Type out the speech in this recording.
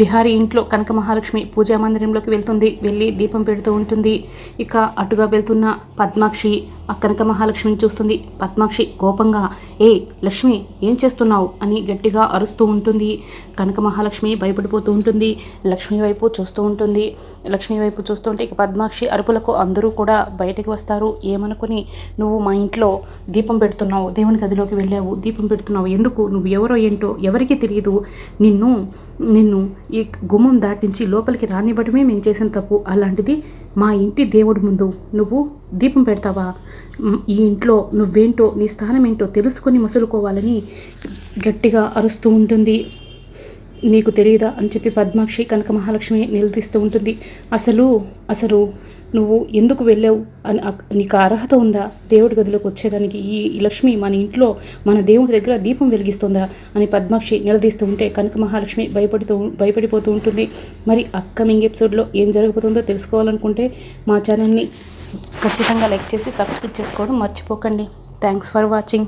బిహారీ ఇంట్లో కనక మహాలక్ష్మి పూజా మందిరంలోకి వెళ్తుంది. వెళ్ళి దీపం పెడుతూ ఉంటుంది. ఇక అటుగా వెళ్తున్న పద్మాక్షి కనక మహాలక్ష్మిని చూస్తుంది. పద్మాక్షి కోపంగా ఏ లక్ష్మి ఏం చేస్తున్నావు? అని గట్టిగా అరుస్తూ ఉంటుంది. కనక మహాలక్ష్మి భయపడిపోతూ ఉంటుంది. లక్ష్మి వైపు చూస్తూ ఉంటుంది. లక్ష్మి వైపు చూస్తుంటే ఇక పద్మాక్షి అరుపులకు అందరూ కూడా బయటకు వస్తారు. ఏమనుకుని నువ్వు మా ఇంట్లో దీపం పెడుతున్నావు? దేవుని గదిలోకి వెళ్ళావు? దీపం పెడుతున్నావు? ఎందుకు? నువ్వు ఎవరో ఏంటో ఎవరికి తెలియదు. నిన్ను నిన్ను ఈ గుమ్మం దాటించి లోపలికి రానివ్వడమే మేము చేసిన తప్పు. అలాంటిది మా ఇంటి దేవుడి ముందు నువ్వు దీపం పెడతావా? ఈ ఇంట్లో నువ్వేంటో నీ స్థానం ఏంటో తెలుసుకొని మసులుకోవాలని గట్టిగా అరుస్తూ ఉంటుంది. నీకు తెలియదా అని చెప్పి పద్మాక్షి కనక మహాలక్ష్మి నిలదీస్తూ ఉంటుంది. అసలు అసలు నువ్వు ఎందుకు వెళ్ళావు? అని నీకు అర్హత ఉందా? దేవుడి గదిలోకి వచ్చేదానికి ఈ ఈ లక్ష్మి మన ఇంట్లో మన దేవుడి దగ్గర దీపం వెలిగిస్తుందా? అని పద్మాక్షి నిలదీస్తూ ఉంటే కనక మహాలక్ష్మి భయపడుతూ భయపడిపోతూ ఉంటుంది. మరి అప్కమింగ్ ఎపిసోడ్లో ఏం జరగబోతుందో తెలుసుకోవాలనుకుంటే మా ఛానల్ని ఖచ్చితంగా లైక్ చేసి సబ్స్క్రైబ్ చేసుకోవడం మర్చిపోకండి. Thanks for watching.